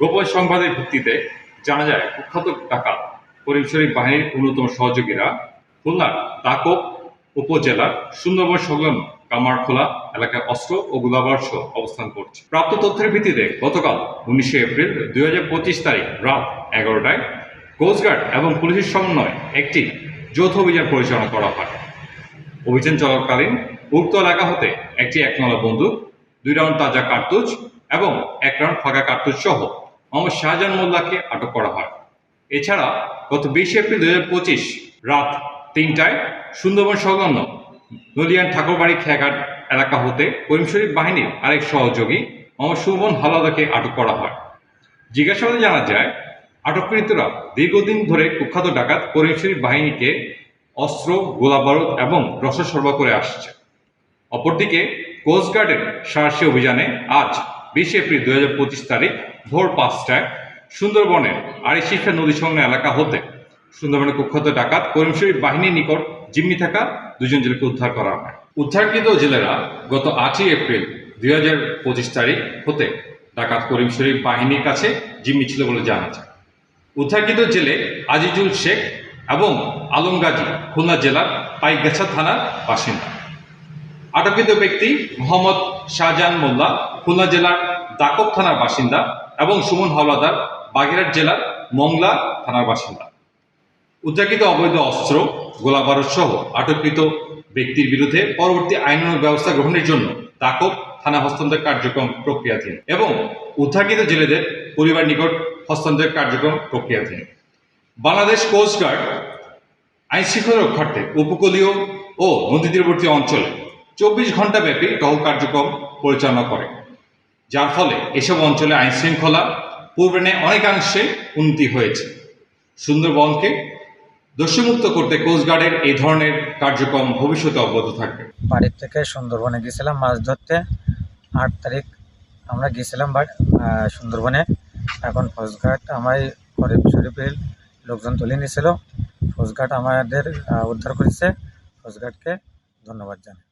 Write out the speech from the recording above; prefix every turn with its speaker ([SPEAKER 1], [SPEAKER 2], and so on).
[SPEAKER 1] গোপন সংবাদের ভিত্তিতে জানা যায়, কুখ্যাত ডাকাত করিম শরীফ বাহিনীর অন্যতম সহযোগীরা খুলনার দাকব উপজেলার সুন্দরবন সংলগ্ন কামারখোলা এলাকায় অস্ত্র ও গোলাবর্ষ অবস্থান করছে। প্রাপ্ত তথ্যের ভিত্তিতে গতকাল উনিশে এপ্রিল দুই তারিখ রাত এগারোটায় কোস্টগার্ড এবং পুলিশের সমন্বয়ে একটি যৌথ অভিযান পরিচালনা করা হয়। অভিযান চলাকালীন উক্ত এলাকা হতে একটি একনলা বন্দুক, দুই রাউন্ড তাজা কার্তুজ এবং এক রাউন্ড ফাঁকা কার্তুজ সহ মোহাম্মদ শাহজাহান মোল্লাকে আটক করা হয়। এছাড়া গত বিশে এপ্রিল পঁচিশ রাত তিনটায় সুন্দরবন সংলগ্ন নলিয়ান ঠাকুরবাড়ি খেয়াঘাট এলাকা হতে করিম শরীফ বাহিনীর আরেক সহযোগী মোহাম্মদ সুমন হালাদাকে আটক করা হয়। জিজ্ঞাসাবাদে জানা যায়, আটককৃতরা দীর্ঘদিন ধরে কুখ্যাত ডাকাত করিম শরীফ বাহিনীকে অস্ত্র, গোলাবারুদ এবং রসদ সরবরাহ করে আসছে। অপরদিকে কোস্টগার্ডের সাহসী অভিযানে আজ বিশে এপ্রিল দুই হাজার পঁচিশ তারিখ, ভোর পাঁচটায় সুন্দরবনের আরিশিখা নদী সংলগ্ন এলাকা হতে সুন্দরবনের কুখ্যাত ডাকাত করিম শরীফ বাহিনীর নিকট জিম্মি থাকা দুজন জেলেকে উদ্ধার করা হয়। উদ্ধারকৃত জেলেরা গত আটই এপ্রিল দুই হাজার পঁচিশ তারিখ হতে ডাকাত করিম শরীফ বাহিনীর কাছে জিম্মি ছিল বলে জানা যায়। উদ্ধারকৃত জেলে আজিজুল শেখ এবং আলমগাজী খুলনা জেলার পাইগাছা থানার বাসিন্দা। আটককৃত ব্যক্তি মোহাম্মদ শাহজাহান মোল্লা খুলনা জেলার দাকব থানার বাসিন্দা এবং সুমন হাওলাদার বাগেরহাট জেলার মংলা থানার বাসিন্দা। উদ্যাকিত অবৈধ অস্ত্র, গোলাবারুদ সহ আটককৃত ব্যক্তির বিরুদ্ধে পরবর্তী আইনানুগ ব্যবস্থা গ্রহণের জন্য দাকব থানা হস্তান্তর কার্যক্রম প্রক্রিয়াধীন এবং উদ্ধারকৃত জেলেদের পরিবার নিকট হস্তান্তর কার্যক্রম প্রক্রিয়াধীন। বাংলাদেশ কোস্টগার্ড আইন শৃঙ্খলা রক্ষার্থে উপকূলীয় ও নদী তীরবর্তী অঞ্চলে চব্বিশ ঘণ্টা ব্যাপী টহল কার্যক্রম পরিচালনা করে। যার ফলে এসব অঞ্চলে আইন শৃঙ্খলা পূর্বে ন্যায় অনেকাংশে উন্নতি হয়েছে। সুন্দরবনকে দস্যুমুক্ত করতে কোস্টগার্ডের এই ধরনের কার্যক্রম ভবিষ্যতে অব্যাহত থাকবে।
[SPEAKER 2] বাড়ির থেকে সুন্দরবনে গেছিলাম মাছ ধরতে। আট তারিখ আমরা গেছিলাম সুন্দরবনে। এখন ফৌজঘাট আমার করিম শরীফের লোকজন তুলে নিয়েছিল। ফৌজঘাট আমাদের উদ্ধার করেছে। ফৌজঘাটকে ধন্যবাদ জানাই।